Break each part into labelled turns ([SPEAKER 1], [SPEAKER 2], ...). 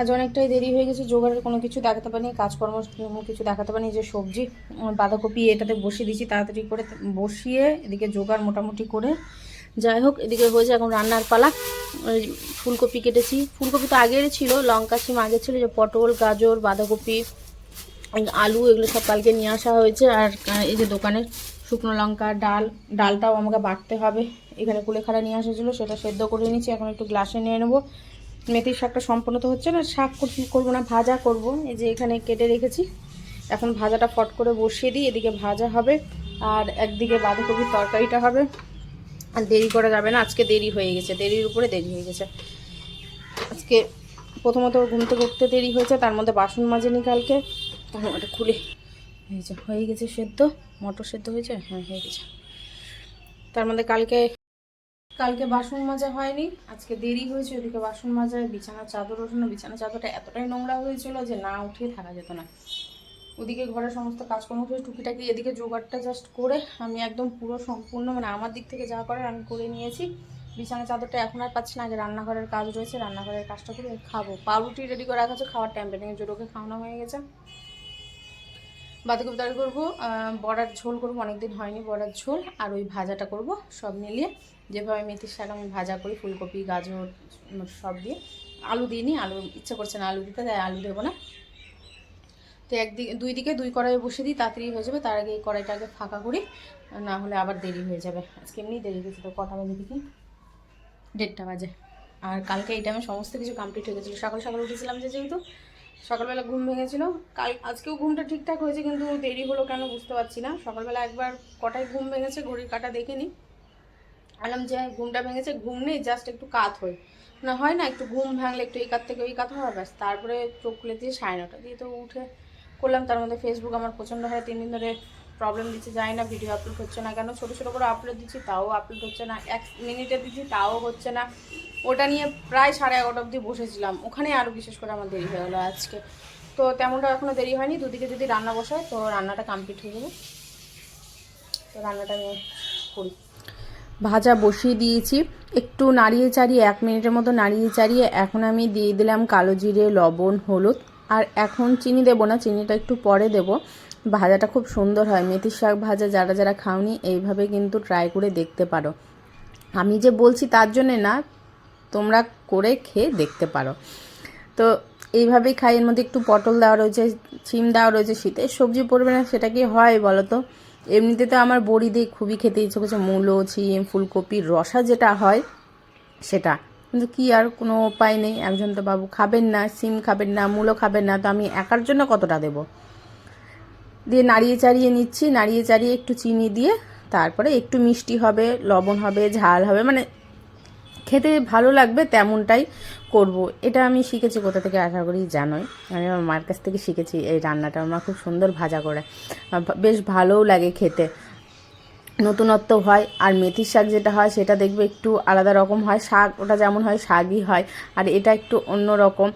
[SPEAKER 1] আজ অনেকটাই দেরি হয়ে গেছে, জোগাড়ের কোনো কিছু দেখাতে পারিনি, কাজকর্ম কোনো কিছু দেখাতে পারিনি যে সবজি বাঁধাকপি এটাতে বসিয়ে দিয়েছি, তাড়াতাড়ি করে বসিয়ে এদিকে জোগাড় মোটামুটি করে যাই হোক, এদিকে হয়েছে এখন রান্নার পালা ফুলকপি কেটেছি, ফুলকপি তো আগের ছিল, লঙ্কা সিম আগে ছিল যে পটল, গাজর, বাঁধাকপি আলু, এগুলো সব কালকে নিয়ে আসা হয়েছে, আর এই যে দোকানের শুকনো লঙ্কা, ডাল, ডালটাও আমাকে বাটতে হবে, এখানে কুলেখাড়া নিয়ে আসা ছিল, সেটা সেদ্ধ করে নিচ্ছি এখন একটু গ্লাসে নিয়ে নেব মেথির শাকটা সম্পূর্ণ তো হচ্ছে না, শাক করব না, ভাজা করব। এই যে এখানে কেটে রেখেছি। এখন ভাজাটা ফট করে বসিয়ে দিই, এদিকে ভাজা হবে আর একদিকে বাঁধাকপির তরকারিটা হবে। আর দেরি করা যাবে না, আজকে দেরি হয়ে গেছে, দেরির উপরে দেরি হয়ে গেছে। আজকে প্রথমত ঘুম থেকে উঠতে দেরি হয়েছে, তার মধ্যে বাসন মাজেনি কালকে। তখন ওটা খুলে। যে হয়ে গেছে সেদ্ধ, মটর সেদ্ধ হয়েছে? হ্যাঁ হয়ে গেছে। তার মধ্যে কালকে কালকে বাসন মাজা হয়নি, আজকে দেরি হয়েছে, ওদিকে বাসন মাজায় বিছানার চাদর ওঠানো বিছানার চাদরটা এতটাই নোংরা হয়েছিল যে না উঠিয়ে থাকা যেত না। ওদিকে ঘরের সমস্ত কাজকর্ম করে টুকিটাকি এদিকে জোগাড়টা জাস্ট করে আমি একদম পুরো সম্পূর্ণ মানে আমার দিক থেকে যা করার আমি করে নিয়েছি। বিছানার চাদরটা এখন আর পাচ্ছি না, আগে রান্নাঘরের কাজ রয়েছে, রান্নাঘরের কাজটা করে খাব। পাউরুটি রেডি করে রাখা আছে, খাওয়ার টাইম পেটে জোরোকে খাওয়ানো হয়ে গেছে। বাঁধাকপি তরকারি করব বড়ার ঝোল করব, অনেকদিন হয়নি বড়ার ঝোল, আর ওই ভাজাটা করব, সব মিলিয়ে। যেভাবে মেথির শাক আমি ভাজা করি, ফুলকপি, গাজর সব দিয়ে। আলু দিইনি, আলু, ইচ্ছা করছে না আলু দিতে, তাই আলু দেবো না। তো একদিকে, দুই দিকে দুই কড়াই বসে দিই, তাড়াতাড়ি হয়ে যাবে, তার আগে এই কড়াইটা আগে ফাঁকা করি, না হলে আবার দেরি হয়ে যাবে। আজকে এমনি দেরি হয়েছে তো কটা বাজে দেখি? দেড়টা বাজে। আর কালকে এই টাইমে সমস্ত কিছু কমপ্লিট হয়ে গেছিল। সকাল সকাল উঠেছিলাম যে যেহেতু সকালবেলা ঘুম ভেঙেছিল। কাল আজকেও ঘুমটা ঠিকঠাক হয়েছে, কিন্তু দেরি হলো কেন বুঝতে পারছি না। সকালবেলা একবার কটায় ঘুম ভেঙেছে, ঘড়ির কাটা দেখে নি। আলাম যে ঘুমটা ভেঙেছে, ঘুম নেই জাস্ট একটু কাত হই। না, হয় না, একটু ঘুম ভাঙলে একটু এই কাত থেকে ওই কাত হয় ব্যাস। তারপরে চোখ খুলে দিয়ে সাড়ে নটা দিয়ে তো উঠে করলাম। তার মধ্যে ফেসবুক আমার প্রচণ্ড হয় তিন দিন ধরে প্রবলেম দিচ্ছে যায় না ভিডিও আপলোড হচ্ছে না কেন। ছোটো ছোটো করে আপলোড দিচ্ছি, তাও আপলোড হচ্ছে না। এক মিনিটে দিচ্ছি, তাও হচ্ছে না। ওটা নিয়ে প্রায় সাড়ে এগারোটা অবধি বসেছিলাম। ওখানে আরও বিশেষ করে আমার দেরি হয়ে গেলো আজকে। তো তেমনটা এখনও দেরি হয়নি। দুদিকে যদি রান্না বসায়, তো রান্নাটা কমপ্লিট হয়ে যাবে। তো রান্নাটা আমি করি। ভাজা বসিয়ে দিয়েছি। একটু নাড়িয়ে চাড়িয়ে, এক মিনিটের মতো নাড়িয়ে চাড়িয়ে এখন আমি দিয়ে দিলাম কালো জিরে, লবণ, হলুদ। আর এখন চিনি দেবো না, চিনিটা একটু পরে দেব। ভাজাটা খুব সুন্দর হয়। মেথির শাক ভাজা যারা যারা খাওনি, এইভাবে কিন্তু ট্রাই করে দেখতে পারো। আমি যে বলছি তার জন্যে না তোমরা করে খেয়ে দেখতে পারো। তো এইভাবেই খাই, এর মধ্যে একটু পটল দেওয়া রয়েছে সিম দেওয়া রয়েছে, শীতের সবজি পড়বে না, সেটা কি হয় বলো তো? এমনিতে তো আমার বড়ি দিয়ে খুবই খেতে ইচ্ছে করছে, মূলো ছিম ফুলকপি, রসা যেটা হয় সেটা। কিন্তু কি আর কোনো উপায় নেই, একজন তো বাবু খাবেন না সিম খাবেন না, মূলো খাবেন না, তো আমি একার জন্য কতটা দেব? দিয়ে নাড়িয়ে চাড়িয়ে নিচ্ছি, নাড়িয়ে চাড়িয়ে একটু চিনি দিয়ে তারপরে একটু মিষ্টি হবে, লবণ হবে, ঝাল হবে মানে খেতে ভালো লাগবে তেমনটাই করব। এটা আমি শিখেছি কোথা থেকে আশা করি জানোই। আমি আমার মার কাছ থেকে শিখেছি এই রান্নাটা। আমার খুব সুন্দর ভাজা করে। বেশ ভালোও লাগে খেতে। নতুনত্ব হয় আর মেথির শাক যেটা হয় সেটা দেখবে একটু আলাদা রকম হয়। শাক, ওটা যেমন হয় শাকই হয়। আর এটা একটু অন্য রকম।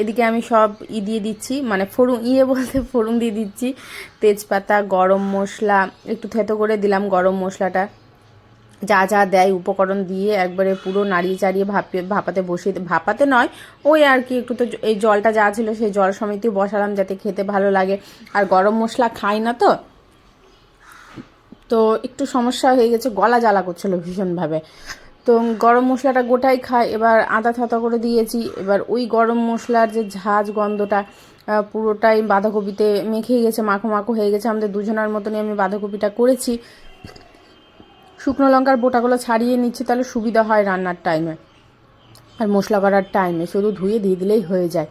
[SPEAKER 1] এদিকে আমি সব ই দিয়ে দিচ্ছি। মানে ফোড়ন ইয়ে বলতে ফোড়ন দিয়ে দিচ্ছি। তেজপাতা, গরম মশলা, একটু থেতো করে দিলাম গরম মশলাটা। যা যা দেয় উপকরণ দিয়ে একবারে পুরো নাড়িয়ে চাড়িয়ে ভাপিয়ে, ভাপাতে বসিয়ে ভাপাতে নয়, ওই আর কি একটু তো এই জলটা যা ছিল সেই জল সমেতই বসালাম যাতে খেতে ভালো লাগে। আর গরম মশলা খাই না তো তো একটু সমস্যা হয়ে গেছে, গলা জ্বালা করছিল ভীষণভাবে। তো গরম মশলাটা গোটাই খায় এবার আদা থাতা করে দিয়েছি, এবার ওই গরম মশলার যে ঝাঁজ গন্ধটা পুরোটাই বাঁধাকপিতে মেখে গেছে, মাখো মাখো হয়ে গেছে, আমাদের দুজনের মতনই আমি বাঁধাকপিটা করেছি। শুকনো লঙ্কার বোটাগুলো ছাড়িয়ে নিচ্ছি, তাহলে সুবিধা হয় রান্নার টাইমে আর মশলা করার টাইমে শুধু ধুয়ে দিয়ে দিলেই হয়ে যায়।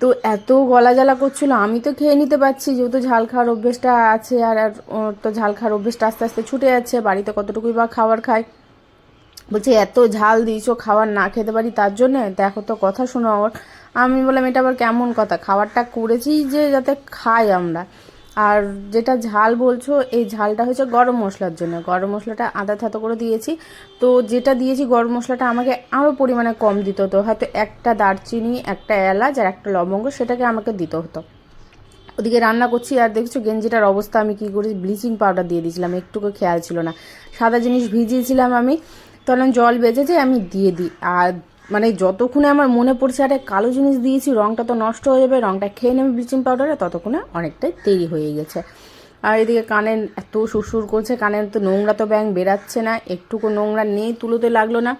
[SPEAKER 1] তো এত গলা জ্বালা করছিল, আমি তো খেয়ে নিতে পারছি, যেহেতু ঝাল খাওয়ার অভ্যেসটা আছে, আর আর, ওর তো ঝাল খাওয়ার অভ্যেসটা আস্তে আস্তে ছুটে যাচ্ছে, বাড়িতে কতটুকুই বা খাবার খায়। বলছে, এত ঝাল দিয়েছ, খাবার না খেতে পারি তার জন্যে? দেখো তো কথা শোনো ওর আমি বললাম, এটা আবার কেমন কথা? খাবারটা করেছি যে যাতে খাই আমরা। আর যেটা ঝাল বলছো, এই ঝালটা হচ্ছে গরম মশলার জন্য। গরম মশলাটা আদা থাতো করে দিয়েছি। তো যেটা দিয়েছি গরম মশলাটা আমাকে আরও পরিমাণে কম দিতে হতো। হয়তো একটা দারচিনি, একটা এলাচ আর একটা লবঙ্গ সেটাকে আমাকে দিতে হতো। ওদিকে রান্না করছি আর দেখছ গেঞ্জিটার অবস্থা, আমি কি করি ব্লিচিং পাউডার দিয়ে দিয়েছিলাম। একটুকু খেয়াল ছিল না। সাদা জিনিস ভিজিয়েছিলাম আমি। তখন জল বেজেছে, আমি দিয়ে দিই। আর মানে যতক্ষণে আমার মনে পড়ছে, আরে কালো জিনিস দিয়েছি রঙটা তো নষ্ট হয়ে যাবে রঙটা খেয়ে নেবে ব্লিচিং পাউডারে ততক্ষণে অনেকটাই দেরি হয়ে গেছে। আর এদিকে কানে এত সুরসুর করছে, কানের তো নোংরা তো ব্যাং বেরাচ্ছে না, একটুকু নোংরা নেই, তুলোতে লাগল না।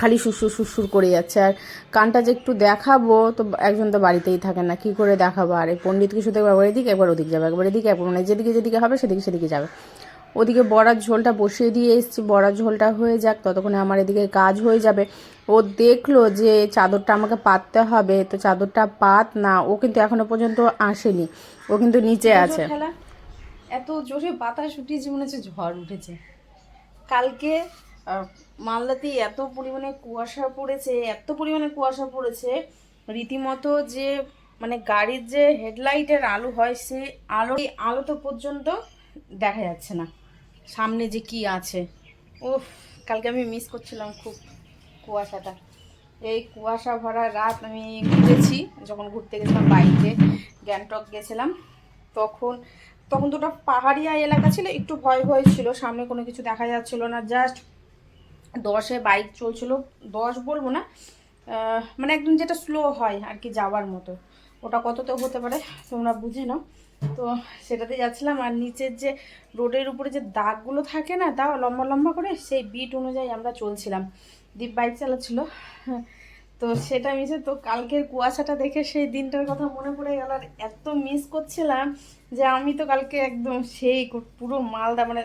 [SPEAKER 1] খালি সুসুর সুসুর করে যাচ্ছে। আর কানটা যে একটু দেখাবো, তো একজন তো বাড়িতেই থাকে না, কি করে দেখাবো? আর এই পণ্ডিতকে শুধু একবার এদিকে, একবার ওদিকে যাবে, একবার এদিকে, একবার মানে যেদিকে যেদিকে হবে, সেদিকে সেদিকে যাবে। ওদিকে বড়ার ঝোলটা বসিয়ে দিয়ে এসেছি। বড়ার ঝোলটা হয়ে যাক ততক্ষণে আমার এদিকে কাজ হয়ে যাবে। ও দেখল যে চাদরটা আমাকে পাততে হবে তো চাদরটা পাত না ও কিন্তু এখনও পর্যন্ত আসেনি। ও কিন্তু নিচে আছে। এত জোরে বাতাস উঠিয়েছে মনে হচ্ছে ঝড় উঠেছে। কালকে মালদাতে এত পরিমাণে কুয়াশা পড়েছে এত পরিমাণে কুয়াশা পড়েছে রীতিমতো যে মানে গাড়ির যে হেডলাইটের আলো হয় সে আলো তো পর্যন্ত দেখা যাচ্ছে না। সামনে যে কি আছে। উফ, কালকে আমি মিস করছিলাম খুব কুয়াশাটা। এই কুয়াশা ভরা রাত আমি ঘুরেছি, যখন ঘুরতে গেছিলাম বাইকে গ্যাংটক গেছিলাম, তখন তখন দুটো পাহাড়িয়া এলাকা ছিল, একটু ভয় ভয় ছিল, সামনে কোনো কিছু দেখা যাচ্ছিল না জাস্ট দশে বাইক চলছিল, দশ বলব না মানে একদম যেটা স্লো হয় আর কি যাওয়ার মতো। ওটা কততে হতে পারে, তোমরা বুঝে নাও। তো সেটাতে যাচ্ছিলাম আর নিচের যে রোডের উপরে যে দাগগুলো থাকে না তাও লম্বা লম্বা করে সেই বিট অনুযায়ী আমরা চলছিলাম। দীপ বাইক চালাচ্ছিল। তো সেটা মিশে তো কালকের কুয়াশাটা দেখে সেই দিনটার কথা মনে পড়ে গেল। আর এত মিস করছিলাম যে আমি তো কালকে একদম সেই পুরো মালদা মানে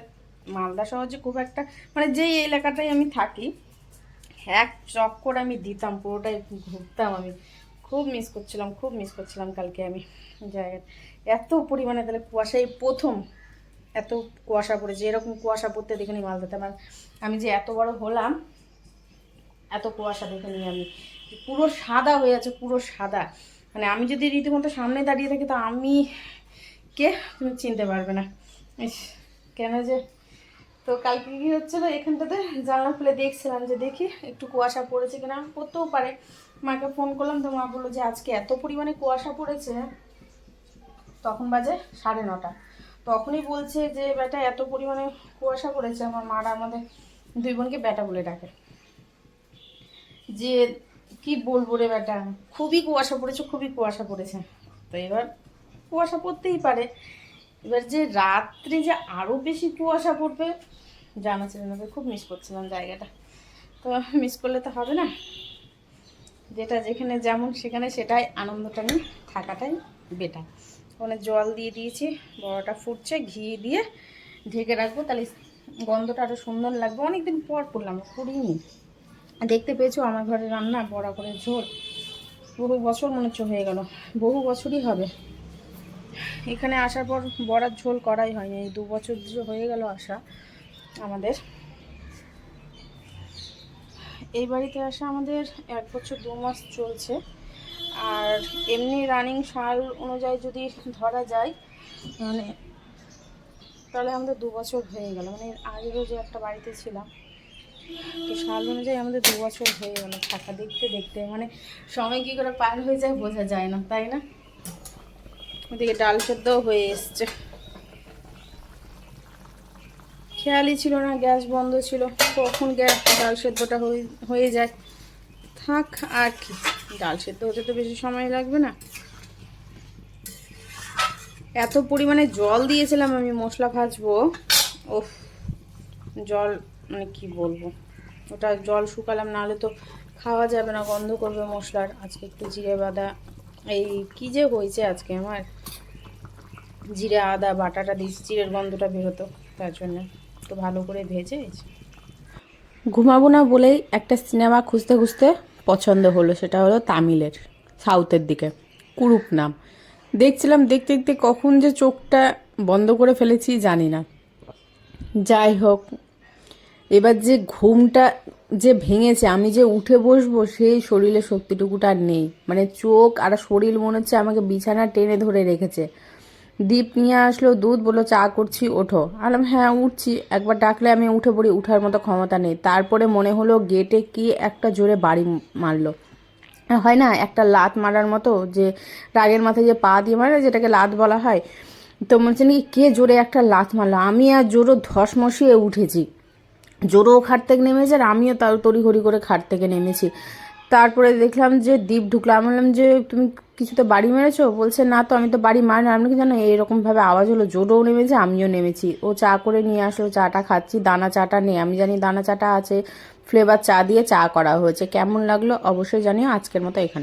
[SPEAKER 1] মালদা যে খুব একটা মানে যেই এলাকাটায় আমি থাকি, এক চক্কর আমি দিতাম, পুরোটাই ঘুরতাম আমি। খুব মিস করছিলাম, খুব মিস করছিলাম কালকে আমি। জায়গা এত পরিমাণে তাহলে কুয়াশাই প্রথম এত কুয়াশা পড়েছে, এরকম কুয়াশা পড়তে দেখিনি মালদাতে। আমার, আমি যে এত বড় হলাম, এত কুয়াশা দেখিনি আমি। পুরো সাদা হয়ে আছে, পুরো সাদা। মানে আমি যদি রীতিমতো সামনে দাঁড়িয়ে থাকি, তো আমি কে? তুমি চিনতে পারবে না। কেন যে? তো কালকে কী হচ্ছিল? এখানটাতে জানলা খুলে দেখছিলাম যে দেখি একটু কুয়াশা পড়েছে কিনা পড়তেও পারে। মাকে ফোন করলাম, তো মা বলল যে আজকে এত পরিমাণে কুয়াশা পড়েছে, তখন বাজে সাড়ে নটা। তখনই বলছে যে, বেটা, এত পরিমাণে কুয়াশা পড়েছে, আমার মারা আমাদের দুই বোনকে বেটা বলে ডাকে। যে, কি বলব রে বেটা, খুবই কুয়াশা পড়েছে, খুবই কুয়াশা পড়েছে। তো এবার কুয়াশা পড়তেই পারে। এবার যে রাত্রে যে আরও বেশি কুয়াশা পড়বে, জানা ছিল না খুব মিস করছিলাম জায়গাটা। তো মিস করলে তো হবে না? যেটা যেখানে যেমন সেখানে সেটাই আনন্দটা নিয়ে থাকাটাই বেটার ওখানে জল দিয়ে দিয়েছি, বড়টা ফুটছে, ঘি দিয়ে ঢেকে রাখব। তাহলে গন্ধটা আরও সুন্দর লাগবে। অনেকদিন পর করলাম, করিনি। দেখতে পেয়েছ আমার ঘরে রান্না বড়া করে ঝোল। বহু বছর মনে হচ্ছে হয়ে গেল, বহু বছরই হবে। এখানে আসার পর বড়ার ঝোল করাই হয়নি, এই দু বছর হয়ে গেল আসা আমাদের। এই বাড়িতে আসা আমাদের এক বছর দু মাস চলছে। আর এমনি রানিং সাল অনুযায়ী যদি ধরা যায় মানে তাহলে আমাদের দু বছর হয়ে গেল। মানে আগেও যে একটা বাড়িতে ছিলাম, তো সাল অনুযায়ী আমাদের দু বছর হয়ে গেল থাকা। দেখতে দেখতে মানে সময় কী করে পার হয়ে যায় বোঝা যায় না, তাই না? ওদিকে ডাল সেদ্ধও হয়ে এসছে। খেয়ালই ছিল না, গ্যাস বন্ধ ছিল। কখন গ্যাস? ডাল সেদ্ধটা হয়ে যায়। থাক, আর কি। ডাল সেদ্ধ হতে তো বেশি সময় লাগবে না। এত পরিমাণে জল দিয়েছিলাম আমি, মশলা ভাজবো। ওফ জল মানে কি বলব? ওটা জল শুকালাম, নাহলে তো খাওয়া যাবে না, গন্ধ করবে মশলার। আজকে একটু জিরে, বাদা, এই কি যে হয়েছে আজকে আমার? জিরে, আদা, বাটাটা দিয়েছি জিরের গন্ধটা বেরোতো, তার জন্য। তো ভালো করে ভেজে ঘুমাবো না বলেই একটা সিনেমা খুঁজতে খুঁজতে পছন্দ হলো, সেটা হলো তামিলের, সাউথের দিকে, কুরুপ নাম। দেখছিলাম, দেখতে দেখতে কখন যে চোখটা বন্ধ করে ফেলেছি, জানি না। যাই হোক, এবার যে ঘুমটা যে ভেঙেছে, আমি যে উঠে বসবো, সেই শরীরে শক্তিটুকুটা নেই। মানে চোখ আর শরীর মনে হচ্ছে আমাকে বিছানা টেনে ধরে রেখেছে। দীপ নিয়ে আসলো, দুধ বলল, চা করছি, ওঠো। আলাম হ্যাঁ উঠছি। একবার ডাকলে আমি উঠে পড়ি, উঠার মতো ক্ষমতা নেই। তারপরে মনে হলো, গেটে কি একটা জোরে বাড়ি মারলো। হয় না, একটা লাত মারার মতো, যে রাগের মাথায় যে পা দিয়ে মারে, যেটাকে লাত বলা হয়। তো হচ্ছে নাকি কে জোরে একটা লাত মারলো? আমি আর জোরো ধস মশিয়ে উঠেছি। জোরও খাট থেকে নেমেছে, আর আমিও তার তড়িঘড়ি করে খাট থেকে নেমেছি। তারপরে দেখলাম যে দ্বীপ ঢুকলো। আমি বললাম যে, তুমি কিছু তো বাড়ি মেরেছো? বলছে, না তো, আমি তো বাড়ি মারি না। আমি কি জানো এরকমভাবে আওয়াজ হলো, জোরও নেমেছে, আমিও নেমেছি। ও চা করে নিয়ে আসলো, চাটা খাচ্ছি, দানা চাটা নেই। আমি জানি দানা চাটা আছে, ফ্লেভার চা দিয়ে চা করা হয়েছে। কেমন লাগল অবশ্যই জানিও, আজকের মতো এখানে।